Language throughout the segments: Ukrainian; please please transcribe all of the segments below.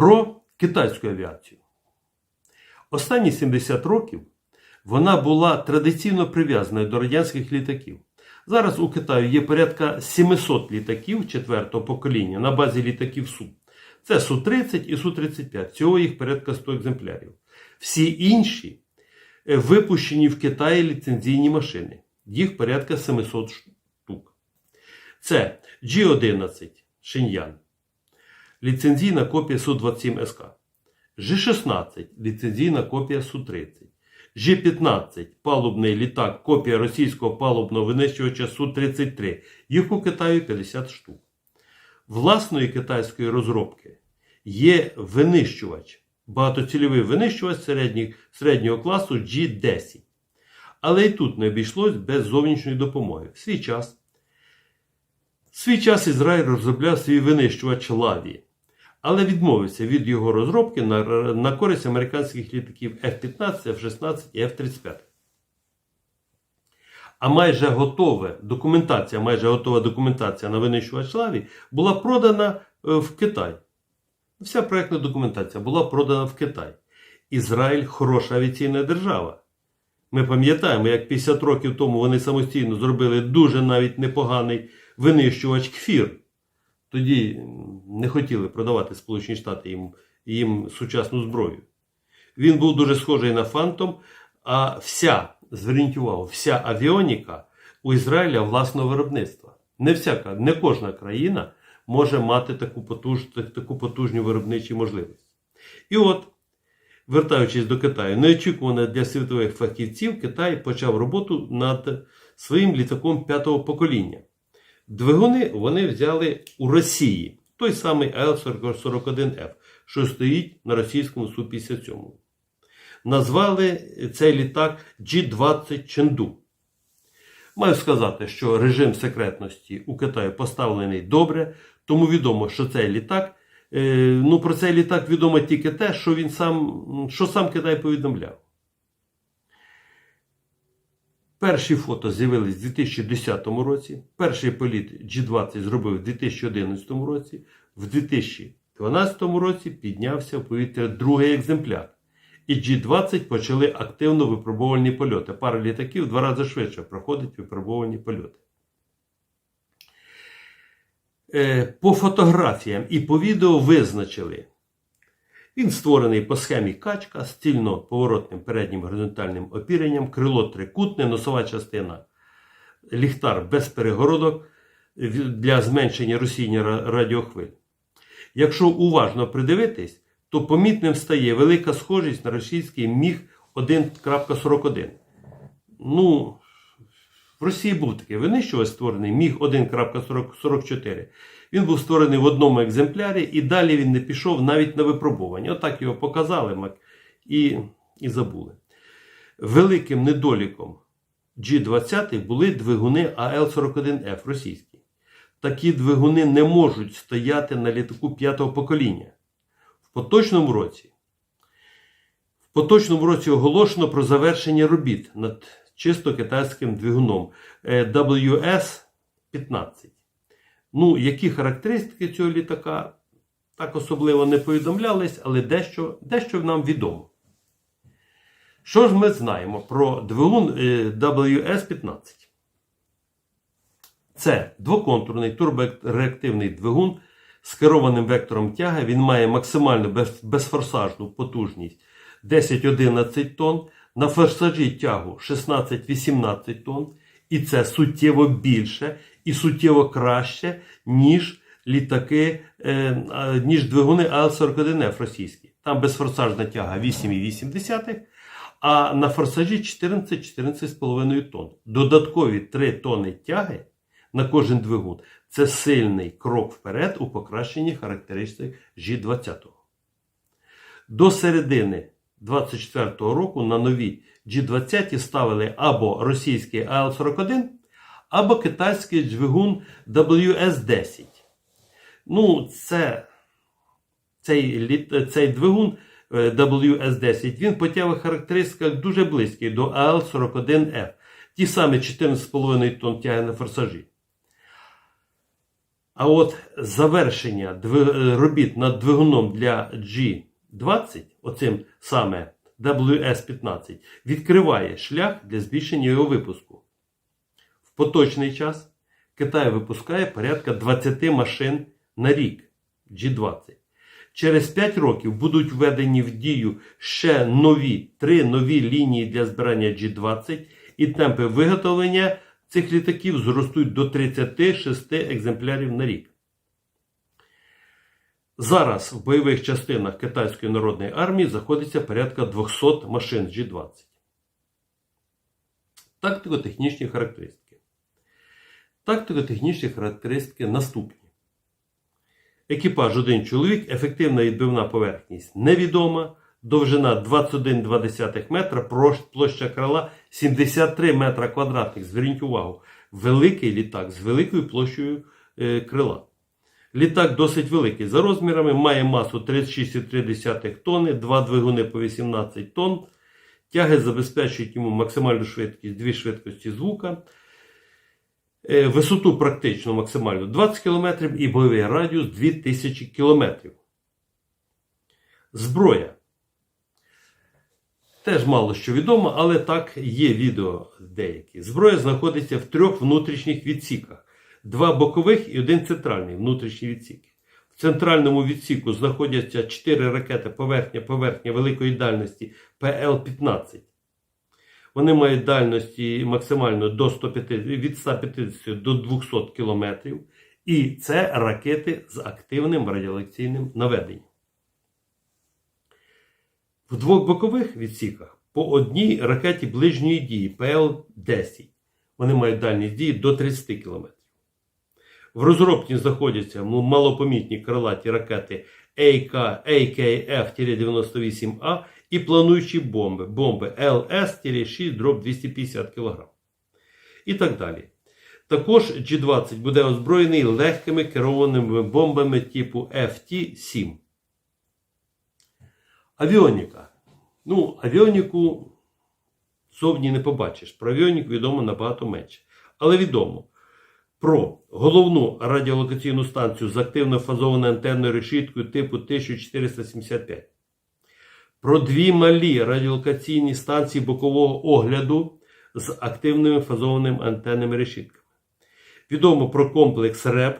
Про китайську авіацію. Останні 70 років вона була традиційно прив'язаною до радянських літаків. Зараз у Китаю є порядка 700 літаків четвертого покоління на базі літаків Су. Це Су-30 і Су-35. Всього їх порядка 100 екземплярів. Всі інші е, випущені в Китаї ліцензійні машини. Їх порядка 700 штук. Це G11 Шиньян. Ліцензійна копія Су-27СК. G16 ліцензійна копія Су-30. G15 палубний літак, копія російського палубного винищувача Су-33. Їх у Китаї 50 штук. Власної китайської розробки є винищувач, багатоцільовий винищувач середніх, середнього класу G10. Але і тут не обійшлось без зовнішньої допомоги. В свій час, в свій час Ізраїль розробляв свій винищувач Лаві але відмовився від його розробки на, на користь американських літаків F-15, F-16 і F-35. А майже готова документація, майже готова документація на винищувач Лаві була продана е, в Китай. Вся проєктна документація була продана в Китай. Ізраїль хороша авіаційна держава. Ми пам'ятаємо, як 50 років тому вони самостійно зробили дуже навіть непоганий винищувач Кфір. Тоді не хотіли продавати Сполучені Штати їм, їм сучасну зброю. Він був дуже схожий на Фантом, а вся, зверніть увагу, вся авіоніка у Ізраїля власного виробництва. Не всяка, не кожна країна може мати таку, потуж, таку потужну виробничу можливість. І от, вертаючись до Китаю, неочікувано для світових фахівців, Китай почав роботу над своїм літаком п'ятого покоління. Двигуни вони взяли у Росії, той самий АЛ-41Ф, що стоїть на російському Су-57. Назвали цей літак G-20 Ченду. Маю сказати, що режим секретності у Китаї поставлений добре, тому відомо, що цей літак, е, ну про цей літак відомо тільки те, що він сам, що сам Китай повідомляв. Перші фото з'явились у 2010 році. Перший політ G20 зробив у 2011 році. В 2012 році піднявся в повітря другий екземпляр. І G20 почали активно випробувальні польоти. Пара літаків два рази швидше проходить випробувальні польоти. Е, По фотографіям і по відео визначили. Він створений по схемі качка з цільно поворотним переднім горизонтальним опіренням, крило трикутне, носова частина, ліхтар без перегородок для зменшення розсіння радіохвиль. Якщо уважно придивитись, то помітним стає велика схожість на російський міг 1.41. Ну, в Росії був такий винищувач створений міг 1.44. Він був створений в одному екземплярі, і далі він не пішов навіть на випробування. Отак його показали і, і забули. Великим недоліком G20 були двигуни АЛ-41Ф російські. Такі двигуни не можуть стояти на літаку п'ятого покоління. В поточному році в поточному році оголошено про завершення робіт над чисто китайським двигуном е, WS-15. Ну, які характеристики цього літака так особливо не повідомлялись, але дещо, дещо нам відомо. Що ж ми знаємо про двигун WS-15? Це двоконтурний турбореактивний двигун з керованим вектором тяги. Він має максимальну безфорсажну потужність 10-11 тонн, на форсажі тягу 16-18 тонн. І це суттєво більше і суттєво краще, ніж літаки, е, ніж двигуни АЛ-41Ф російські. Там безфорсажна тяга 8,8, а на форсажі 14-14,5 тонн. Додаткові 3 тонни тяги на кожен двигун це сильний крок вперед у покращенні характеристик G20. До середини 24-го року на нові G20 ставили або російський АЛ-41, або китайський двигун WS-10. Ну, це, цей, цей двигун WS-10, він по тявих характеристиках дуже близький до АЛ-41F. Ті самі 14,5 тонн тяги на форсажі. А от завершення дви- робіт над двигуном для G20, оцим саме WS-15, відкриває шлях для збільшення його випуску. В поточний час Китай випускає порядка 20 машин на рік G20. Через 5 років будуть введені в дію ще нові три нові лінії для збирання G20, і темпи виготовлення цих літаків зростуть до 36 екземплярів на рік. Зараз в бойових частинах Китайської народної армії знаходиться порядка 200 машин G20. Тактико-технічні характеристики. Тактико-технічні характеристики наступні. Екіпаж один чоловік, ефективна відбивна поверхність невідома, довжина 21,2 метра, площа крила 73 метра квадратних. Зверніть увагу, великий літак з великою площею е, крила. Літак досить великий за розмірами, має масу 36,3 тонни, два двигуни по 18 тонн. Тяги забезпечують йому максимальну швидкість, дві швидкості звука. Е, Висоту практично максимально 20 км і бойовий радіус 2000 км. Зброя. Теж мало що відомо, але так є відео деякі. Зброя знаходиться в трьох внутрішніх відсіках: два бокових і один центральний внутрішній відсік. В центральному відсіку знаходяться 4 ракети поверхня-поверхня великої дальності ПЛ-15. Вони мають дальності максимально до 150, від 150 до 200 км. І це ракети з активним радіолекційним наведенням. В двох бокових відсіках по одній ракеті ближньої дії ПЛ-10. Вони мають дальність дії до 30 км. В розробці знаходяться малопомітні крилаті ракети АК, AKF-98А і плануючі бомби, бомби ЛС-6 250 кг. І так далі. Також G20 буде озброєний легкими керованими бомбами типу FT-7. Авіоніка. Ну, авіоніку зовні не побачиш. Про авіоніку відомо набагато менше. Але відомо про головну радіолокаційну станцію з активно фазованою антенною решіткою типу 1475. Про дві малі радіолокаційні станції бокового огляду з активними фазованими антенними решітками. Відомо про комплекс РЕП,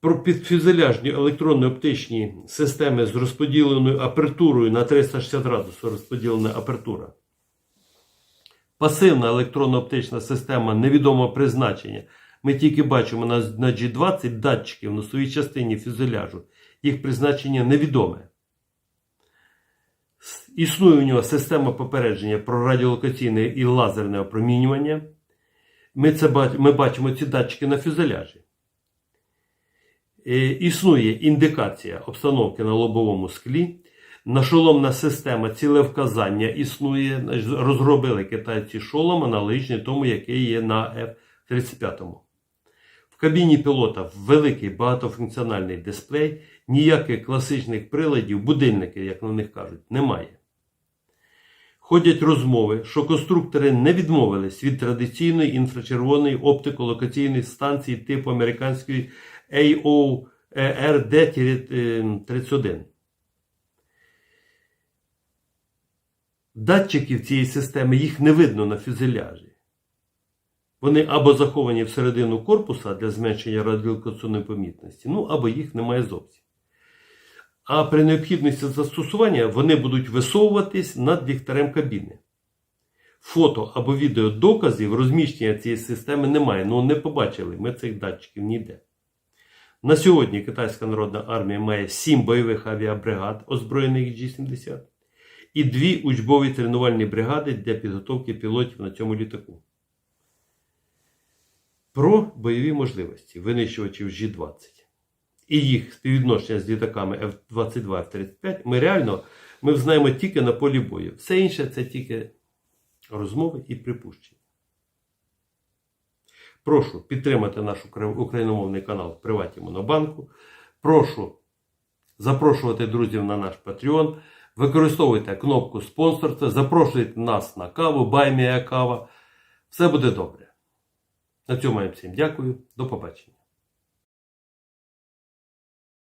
про підфюзеляжні електронно-оптичні системи з розподіленою апертурою на 360 градусів розподілена апертура. Пасивна електронно-оптична система невідомого призначення. Ми тільки бачимо на, на G20 датчики в носовій частині фюзеляжу. Їх призначення невідоме. Існує у нього система попередження про радіолокаційне і лазерне опромінювання. Ми, це, ми бачимо ці датчики на фюзеляжі. Е, Існує індикація обстановки на лобовому склі. Нашоломна система цілевказання існує. Розробили китайці шолом, аналогічний тому, який є на F-35. В кабіні пілота великий багатофункціональний дисплей, ніяких класичних приладів, будильники, як на них кажуть, немає. Ходять розмови, що конструктори не відмовились від традиційної інфрачервоної оптико-локаційної станції типу американської AORD-31. Датчиків цієї системи їх не видно на фюзеляжі. Вони або заховані всередину корпуса для зменшення радіолокаційної помітності, ну або їх немає зовсім. А при необхідності застосування вони будуть висовуватись над ліхтарем кабіни. Фото або відео доказів розміщення цієї системи немає. Ну не побачили ми цих датчиків ніде. На сьогодні Китайська Народна армія має 7 бойових авіабригад, озброєних G-70, і дві учбові тренувальні бригади для підготовки пілотів на цьому літаку. Про бойові можливості винищувачів G-20 і їх співвідношення з літаками F-22 F-35 ми реально ми знаємо тільки на полі бою. Все інше це тільки розмови і припущення. Прошу підтримати наш укра- україномовний канал в Приваті Монобанку. Прошу запрошувати друзів на наш Patreon. Використовуйте кнопку спонсорства, запрошуйте нас на каву, баймія кава. Все буде добре. На цьому я всім дякую. До побачення.